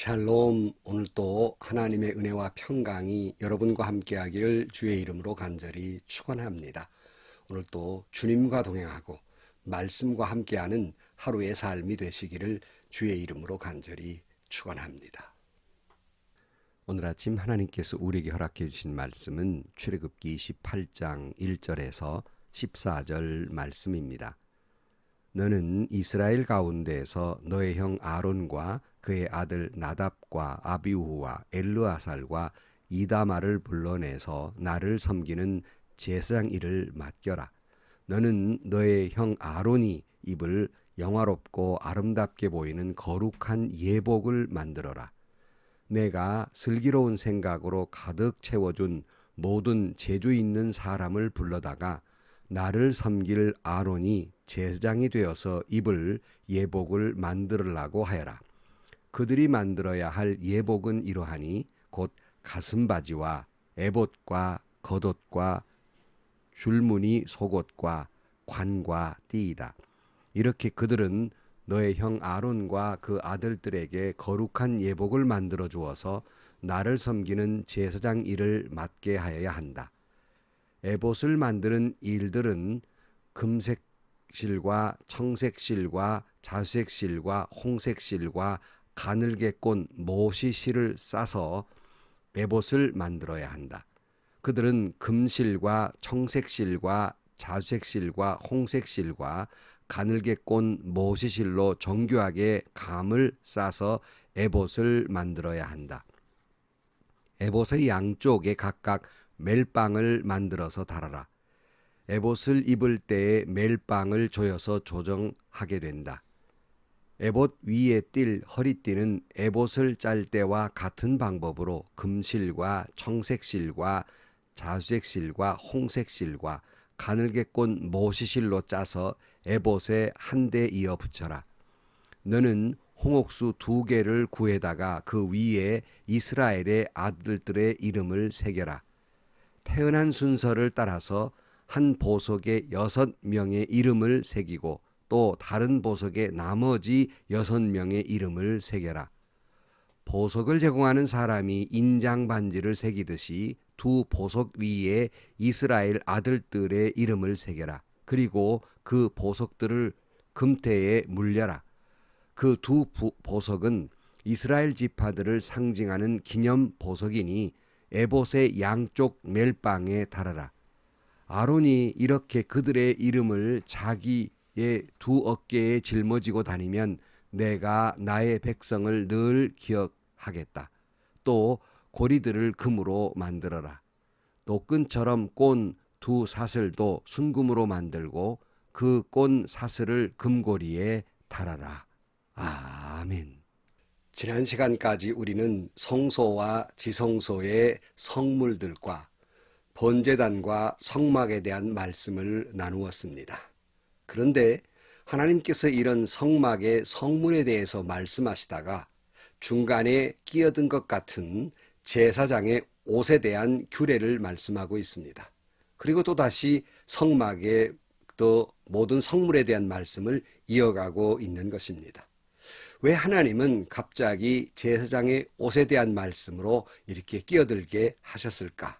샬롬 오늘도 하나님의 은혜와 평강이 여러분과 함께하기를 주의 이름으로 간절히 축원합니다. 오늘도 주님과 동행하고 말씀과 함께하는 하루의 삶이 되시기를 주의 이름으로 간절히 축원합니다. 오늘 아침 하나님께서 우리에게 허락해 주신 말씀은 출애굽기 28장 1절에서 14절 말씀입니다. 너는 이스라엘 가운데에서 너의 형 아론과 그의 아들 나답과 아비우와 엘르아살과 이다마를 불러내서 나를 섬기는 제사장 일을 맡겨라. 너는 너의 형 아론이 입을 영화롭고 아름답게 보이는 거룩한 예복을 만들어라. 내가 슬기로운 생각으로 가득 채워준 모든 재주 있는 사람을 불러다가 나를 섬길 아론이 제사장이 되어서 입을 예복을 만들으라고 하여라. 그들이 만들어야 할 예복은 이러하니 곧 가슴바지와 에봇과 겉옷과 줄무늬 속옷과 관과 띠이다. 이렇게 그들은 너의 형 아론과 그 아들들에게 거룩한 예복을 만들어 주어서 나를 섬기는 제사장 일을 맡게 하여야 한다. 에봇을 만드는 일들은 금색실과 청색실과 자색실과 홍색실과 가늘게 꼰 모시실을 싸서 에봇을 만들어야 한다. 그들은 금실과 청색실과 자색실과 홍색실과 가늘게 꼰 모시실로 정교하게 감을 싸서 에봇을 만들어야 한다. 에봇의 양쪽에 각각 멜빵을 만들어서 달아라. 에봇을 입을 때에 멜빵을 조여서 조정하게 된다. 에봇 위에 띌 허리띠는 에봇을 짤 때와 같은 방법으로 금실과 청색실과 자색실과 홍색실과 가늘게 꼰 모시실로 짜서 에봇에 한 대 이어 붙여라. 너는 홍옥수 두 개를 구해다가 그 위에 이스라엘의 아들들의 이름을 새겨라. 태어난 순서를 따라서 한 보석에 여섯 명의 이름을 새기고 또 다른 보석에 나머지 여섯 명의 이름을 새겨라. 보석을 제공하는 사람이 인장 반지를 새기듯이 두 보석 위에 이스라엘 아들들의 이름을 새겨라. 그리고 그 보석들을 금태에 물려라. 그 두 보석은 이스라엘 지파들을 상징하는 기념 보석이니 에봇의 양쪽 멜빵에 달아라. 아론이 이렇게 그들의 이름을 자기의 두 어깨에 짊어지고 다니면 내가 나의 백성을 늘 기억하겠다. 또 고리들을 금으로 만들어라. 또 끈처럼 꼰 두 사슬도 순금으로 만들고 그 꼰 사슬을 금고리에 달아라. 아멘. 지난 시간까지 우리는 성소와 지성소의 성물들과 번제단과 성막에 대한 말씀을 나누었습니다. 그런데 하나님께서 이런 성막의 성물에 대해서 말씀하시다가 중간에 끼어든 것 같은 제사장의 옷에 대한 규례를 말씀하고 있습니다. 그리고 또 다시 성막의 또 모든 성물에 대한 말씀을 이어가고 있는 것입니다. 왜 하나님은 갑자기 제사장의 옷에 대한 말씀으로 이렇게 끼어들게 하셨을까?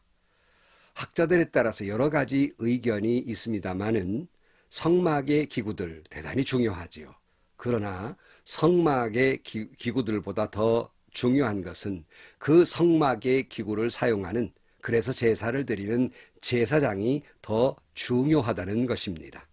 학자들에 따라서 여러 가지 의견이 있습니다만은 성막의 기구들 대단히 중요하지요. 그러나 성막의 기, 구들보다 더 중요한 것은 그 성막의 기구를 사용하는 그래서 제사를 드리는 제사장이 더 중요하다는 것입니다.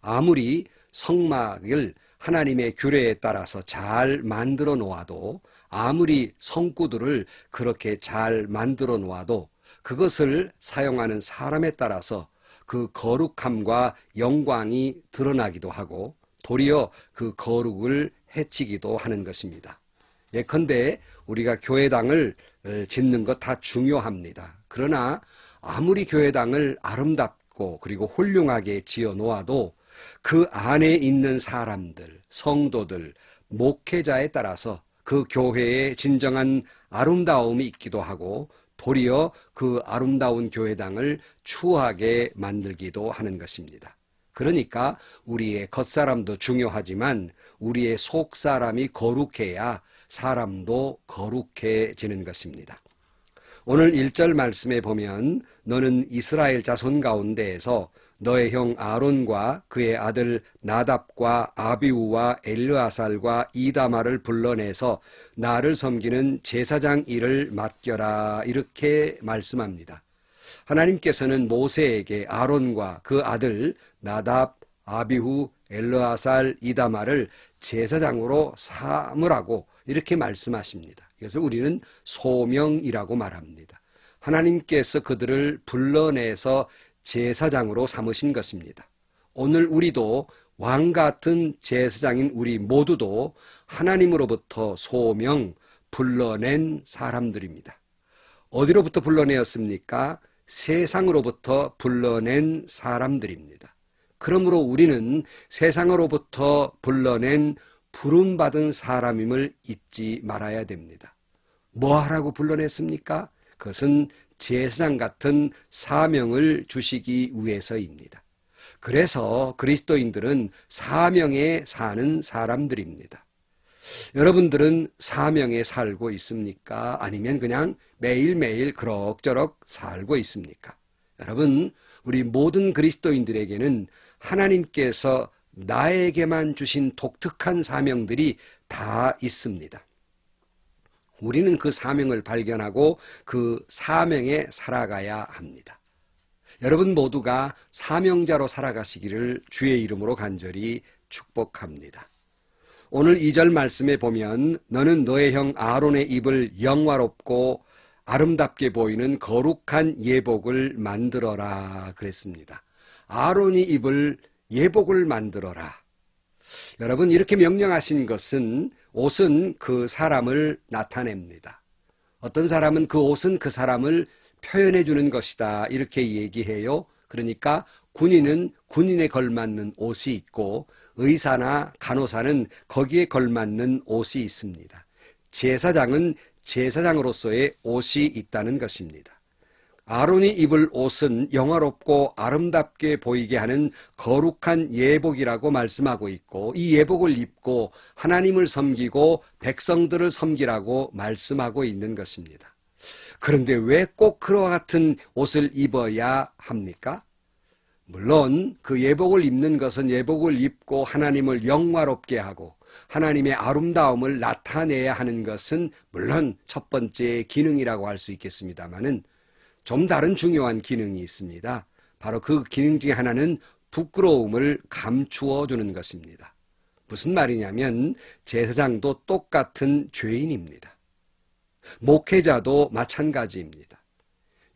아무리 성막을 하나님의 규례에 따라서 잘 만들어 놓아도 아무리 성구들을 그렇게 잘 만들어 놓아도 그것을 사용하는 사람에 따라서 그 거룩함과 영광이 드러나기도 하고 도리어 그 거룩을 해치기도 하는 것입니다. 예컨대 우리가 교회당을 짓는 것 다 중요합니다. 그러나 아무리 교회당을 아름답고 그리고 훌륭하게 지어 놓아도 그 안에 있는 사람들, 성도들, 목회자에 따라서 그 교회의 진정한 아름다움이 있기도 하고 도리어 그 아름다운 교회당을 추하게 만들기도 하는 것입니다. 그러니까 우리의 겉사람도 중요하지만 우리의 속 사람이 거룩해야 사람도 거룩해지는 것입니다. 오늘 1절 말씀에 보면 너는 이스라엘 자손 가운데에서 너의 형 아론과 그의 아들 나답과 아비우와 엘르아살과 이다마를 불러내서 나를 섬기는 제사장 일을 맡겨라 이렇게 말씀합니다. 하나님께서는 모세에게 아론과 그 아들 나답, 아비후, 엘르아살, 이다마를 제사장으로 삼으라고 이렇게 말씀하십니다. 그래서 우리는 소명이라고 말합니다. 하나님께서 그들을 불러내서 제사장으로 삼으신 것입니다. 오늘 우리도 왕 같은 제사장인 우리 모두도 하나님으로부터 소명, 불러낸 사람들입니다. 어디로부터 불러내었습니까? 세상으로부터 불러낸 사람들입니다. 그러므로 우리는 세상으로부터 불러낸 부름받은 사람임을 잊지 말아야 됩니다. 뭐 하라고 불러냈습니까? 그것은 제사장 같은 사명을 주시기 위해서입니다. 그래서 그리스도인들은 사명에 사는 사람들입니다. 여러분들은 사명에 살고 있습니까? 아니면 그냥 매일매일 그럭저럭 살고 있습니까? 여러분, 우리 모든 그리스도인들에게는 하나님께서 나에게만 주신 독특한 사명들이 다 있습니다. 우리는 그 사명을 발견하고 그 사명에 살아가야 합니다. 여러분 모두가 사명자로 살아가시기를 주의 이름으로 간절히 축복합니다. 오늘 2절 말씀에 보면 너는 너의 형 아론의 입을 영화롭고 아름답게 보이는 거룩한 예복을 만들어라 그랬습니다. 아론이 입을 예복을 만들어라. 여러분 이렇게 명령하신 것은 옷은 그 사람을 나타냅니다. 어떤 사람은 그 옷은 그 사람을 표현해 주는 것이다. 이렇게 얘기해요. 그러니까 군인은 군인에 걸맞는 옷이 있고 의사나 간호사는 거기에 걸맞는 옷이 있습니다. 제사장은 제사장으로서의 옷이 있다는 것입니다. 아론이 입을 옷은 영화롭고 아름답게 보이게 하는 거룩한 예복이라고 말씀하고 있고 이 예복을 입고 하나님을 섬기고 백성들을 섬기라고 말씀하고 있는 것입니다. 그런데 왜 꼭 그와 같은 옷을 입어야 합니까? 물론 그 예복을 입는 것은 예복을 입고 하나님을 영화롭게 하고 하나님의 아름다움을 나타내야 하는 것은 물론 첫 번째 기능이라고 할 수 있겠습니다만은 좀 다른 중요한 기능이 있습니다. 바로 그 기능 중에 하나는 부끄러움을 감추어 주는 것입니다. 무슨 말이냐면 제사장도 똑같은 죄인입니다. 목회자도 마찬가지입니다.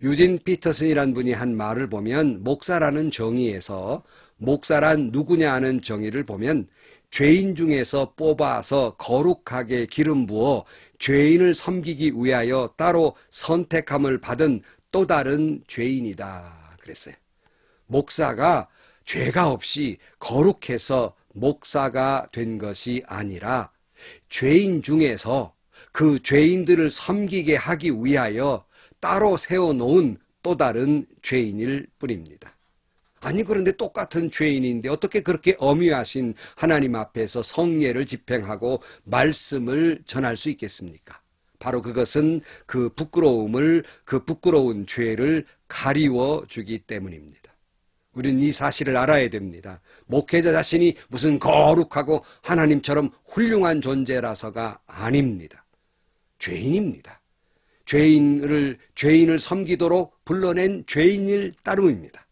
유진 피터슨이란 분이 한 말을 보면 목사라는 정의에서 목사란 누구냐 하는 정의를 보면 죄인 중에서 뽑아서 거룩하게 기름 부어 죄인을 섬기기 위하여 따로 선택함을 받은 또 다른 죄인이다 그랬어요. 목사가 죄가 없이 거룩해서 목사가 된 것이 아니라 죄인 중에서 그 죄인들을 섬기게 하기 위하여 따로 세워놓은 또 다른 죄인일 뿐입니다. 아니 그런데 똑같은 죄인인데 어떻게 그렇게 엄위하신 하나님 앞에서 성례를 집행하고 말씀을 전할 수 있겠습니까? 바로 그것은 그 부끄러움을 그 부끄러운 죄를 가리워 주기 때문입니다. 우리는 이 사실을 알아야 됩니다. 목회자 자신이 무슨 거룩하고 하나님처럼 훌륭한 존재라서가 아닙니다. 죄인입니다. 죄인을 죄인을 섬기도록 불러낸 죄인일 따름입니다.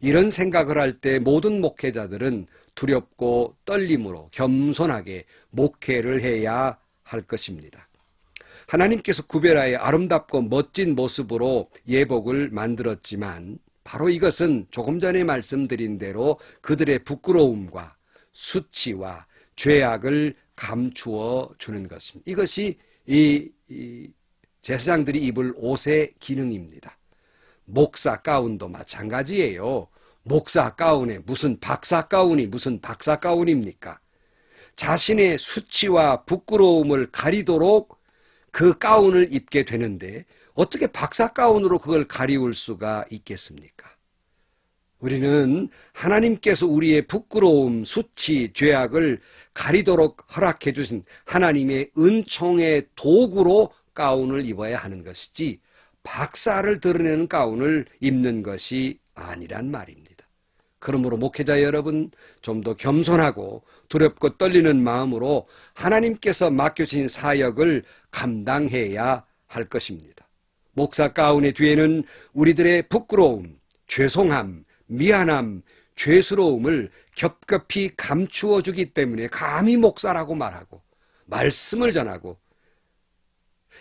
이런 생각을 할 때 모든 목회자들은 두렵고 떨림으로 겸손하게 목회를 해야 할 것입니다. 하나님께서 구별하여 아름답고 멋진 모습으로 예복을 만들었지만 바로 이것은 조금 전에 말씀드린 대로 그들의 부끄러움과 수치와 죄악을 감추어 주는 것입니다. 이것이 이, 이 제사장들이 입을 옷의 기능입니다. 목사 가운도 마찬가지예요. 목사 가운에 무슨 박사 가운이 무슨 박사 가운입니까? 자신의 수치와 부끄러움을 가리도록 그 가운을 입게 되는데 어떻게 박사 가운으로 그걸 가리울 수가 있겠습니까? 우리는 하나님께서 우리의 부끄러움, 수치, 죄악을 가리도록 허락해 주신 하나님의 은총의 도구로 가운을 입어야 하는 것이지 박사를 드러내는 가운을 입는 것이 아니란 말입니다. 그러므로 목회자 여러분 좀 더 겸손하고 두렵고 떨리는 마음으로 하나님께서 맡겨진 사역을 감당해야 할 것입니다. 목사 가운의 뒤에는 우리들의 부끄러움, 죄송함, 미안함, 죄스러움을 겹겹이 감추어 주기 때문에 감히 목사라고 말하고 말씀을 전하고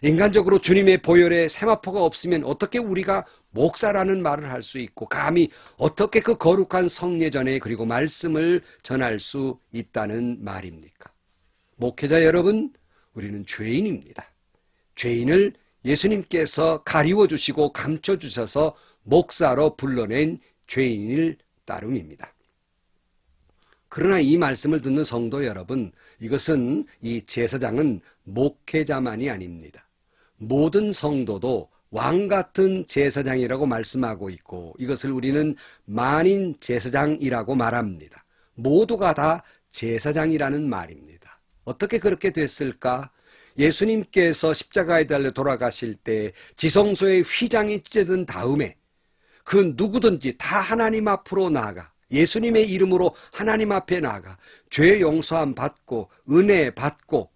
인간적으로 주님의 보혈에 세마포가 없으면 어떻게 우리가 목사라는 말을 할 수 있고 감히 어떻게 그 거룩한 성례전에 그리고 말씀을 전할 수 있다는 말입니까? 목회자 여러분, 우리는 죄인입니다. 죄인을 예수님께서 가리워 주시고 감춰 주셔서 목사로 불러낸 죄인일 따름입니다. 그러나 이 말씀을 듣는 성도 여러분, 이것은 이 제사장은 목회자만이 아닙니다. 모든 성도도 왕 같은 제사장이라고 말씀하고 있고 이것을 우리는 만인 제사장이라고 말합니다. 모두가 다 제사장이라는 말입니다. 어떻게 그렇게 됐을까? 예수님께서 십자가에 달려 돌아가실 때 지성소에 휘장이 찢어진 다음에 그 누구든지 다 하나님 앞으로 나아가 예수님의 이름으로 하나님 앞에 나아가 죄 용서함 받고 은혜 받고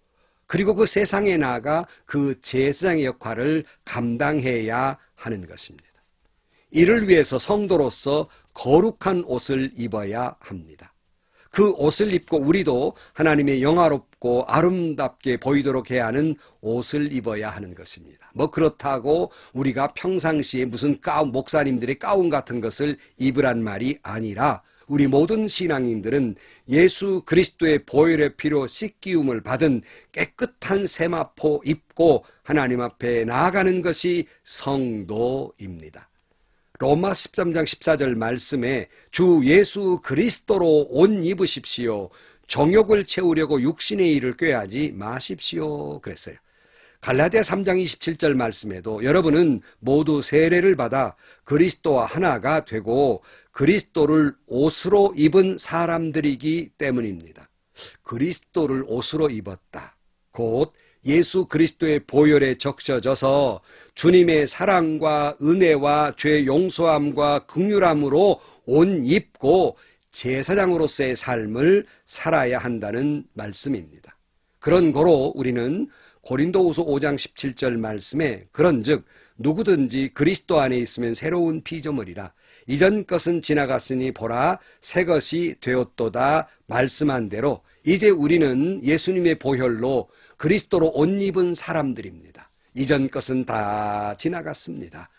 그리고 그 세상에 나아가 그 제사장의 역할을 감당해야 하는 것입니다. 이를 위해서 성도로서 거룩한 옷을 입어야 합니다. 그 옷을 입고 우리도 하나님의 영화롭고 아름답게 보이도록 해야 하는 옷을 입어야 하는 것입니다. 뭐 그렇다고 우리가 평상시에 무슨 가운, 목사님들의 가운 같은 것을 입으란 말이 아니라 우리 모든 신앙인들은 예수 그리스도의 보혈의 피로 씻기움을 받은 깨끗한 세마포 입고 하나님 앞에 나아가는 것이 성도입니다. 로마 13장 14절 말씀에 주 예수 그리스도로 옷 입으십시오. 정욕을 채우려고 육신의 일을 꾀하지 마십시오. 그랬어요. 갈라디아 3장 27절 말씀에도 여러분은 모두 세례를 받아 그리스도와 하나가 되고 그리스도를 옷으로 입은 사람들이기 때문입니다. 그리스도를 옷으로 입었다. 곧 예수 그리스도의 보혈에 적셔져서 주님의 사랑과 은혜와 죄 용서함과 긍휼함으로 옷 입고 제사장으로서의 삶을 살아야 한다는 말씀입니다. 그런 고로 우리는 고린도후서 5장 17절 말씀에 그런즉 누구든지 그리스도 안에 있으면 새로운 피조물이라 이전 것은 지나갔으니 보라 새 것이 되었도다 말씀한 대로 이제 우리는 예수님의 보혈로 그리스도로 옷 입은 사람들입니다. 이전 것은 다 지나갔습니다.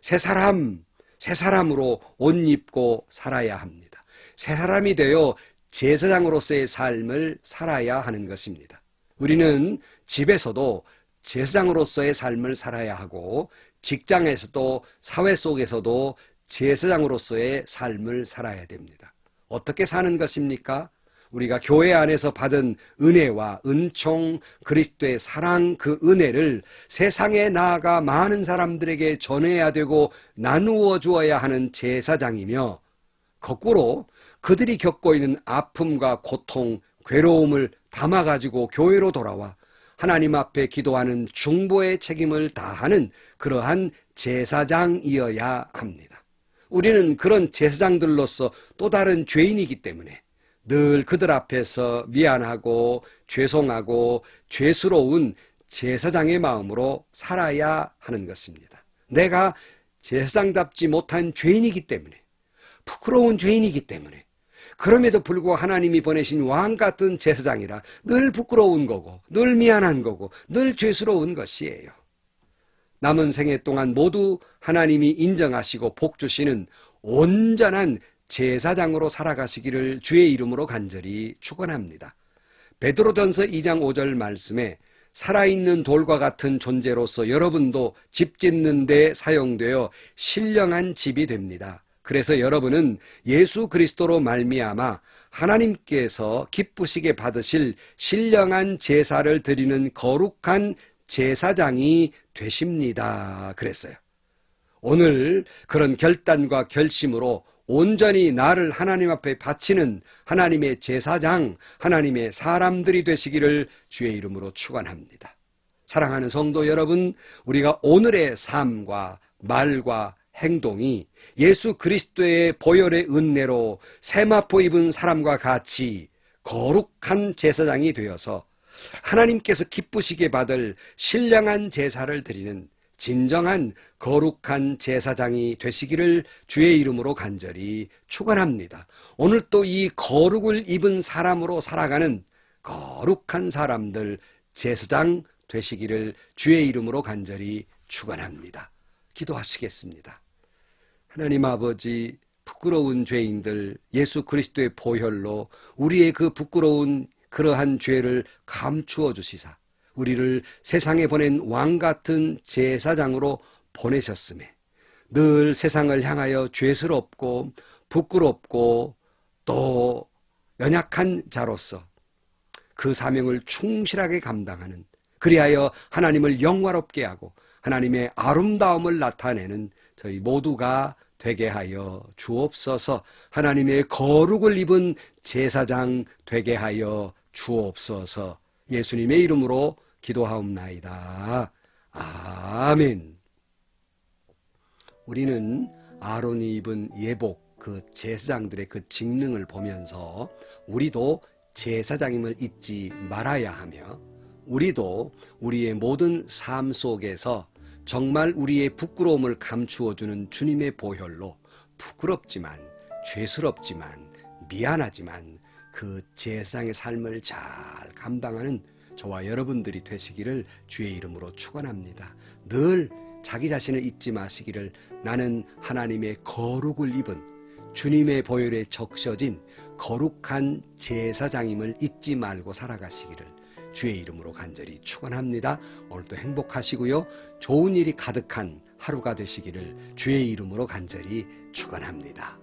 새 사람, 새 사람으로 옷 입고 살아야 합니다. 새 사람이 되어 제사장으로서의 삶을 살아야 하는 것입니다. 우리는 집에서도 제사장으로서의 삶을 살아야 하고 직장에서도 사회 속에서도 제사장으로서의 삶을 살아야 됩니다. 어떻게 사는 것입니까? 우리가 교회 안에서 받은 은혜와 은총, 그리스도의 사랑 그 은혜를 세상에 나아가 많은 사람들에게 전해야 되고 나누어 주어야 하는 제사장이며 거꾸로 그들이 겪고 있는 아픔과 고통, 괴로움을 담아가지고 교회로 돌아와 하나님 앞에 기도하는 중보의 책임을 다하는 그러한 제사장이어야 합니다. 우리는 그런 제사장들로서 또 다른 죄인이기 때문에 늘 그들 앞에서 미안하고 죄송하고 죄스러운 제사장의 마음으로 살아야 하는 것입니다. 내가 제사장답지 못한 죄인이기 때문에 부끄러운 죄인이기 때문에 그럼에도 불구하고 하나님이 보내신 왕 같은 제사장이라 늘 부끄러운 거고 늘 미안한 거고 늘 죄스러운 것이에요. 남은 생애 동안 모두 하나님이 인정하시고 복 주시는 온전한 제사장으로 살아가시기를 주의 이름으로 간절히 축원합니다. 베드로전서 2장 5절 말씀에 살아있는 돌과 같은 존재로서 여러분도 집 짓는 데 사용되어 신령한 집이 됩니다. 그래서 여러분은 예수 그리스도로 말미암아 하나님께서 기쁘시게 받으실 신령한 제사를 드리는 거룩한 제사장이 되십니다. 그랬어요. 오늘 그런 결단과 결심으로 온전히 나를 하나님 앞에 바치는 하나님의 제사장, 하나님의 사람들이 되시기를 주의 이름으로 축원합니다. 사랑하는 성도 여러분, 우리가 오늘의 삶과 말과 행동이 예수 그리스도의 보혈의 은혜로 세마포 입은 사람과 같이 거룩한 제사장이 되어서 하나님께서 기쁘시게 받을 신령한 제사를 드리는 진정한 거룩한 제사장이 되시기를 주의 이름으로 간절히 축원합니다. 오늘 또 이 거룩을 입은 사람으로 살아가는 거룩한 사람들 제사장 되시기를 주의 이름으로 간절히 축원합니다. 기도하시겠습니다. 하나님 아버지 부끄러운 죄인들 예수 그리스도의 보혈로 우리의 그 부끄러운 그러한 죄를 감추어 주시사 우리를 세상에 보낸 왕 같은 제사장으로 보내셨음에 늘 세상을 향하여 죄스럽고 부끄럽고 또 연약한 자로서 그 사명을 충실하게 감당하는 그리하여 하나님을 영화롭게 하고 하나님의 아름다움을 나타내는 저희 모두가 되게 하여 주옵소서. 하나님의 거룩을 입은 제사장 되게 하여 주옵소서 예수님의 이름으로 기도하옵나이다. 아멘. 우리는 아론이 입은 예복 그 제사장들의 그 직능을 보면서 우리도 제사장임을 잊지 말아야 하며 우리도 우리의 모든 삶 속에서 정말 우리의 부끄러움을 감추어 주는 주님의 보혈로 부끄럽지만 죄스럽지만 미안하지만 그 제사장의 삶을 잘 감당하는 저와 여러분들이 되시기를 주의 이름으로 축원합니다. 늘 자기 자신을 잊지 마시기를 나는 하나님의 거룩을 입은 주님의 보혈에 적셔진 거룩한 제사장임을 잊지 말고 살아가시기를 주의 이름으로 간절히 축원합니다. 오늘도 행복하시고요. 좋은 일이 가득한 하루가 되시기를 주의 이름으로 간절히 축원합니다.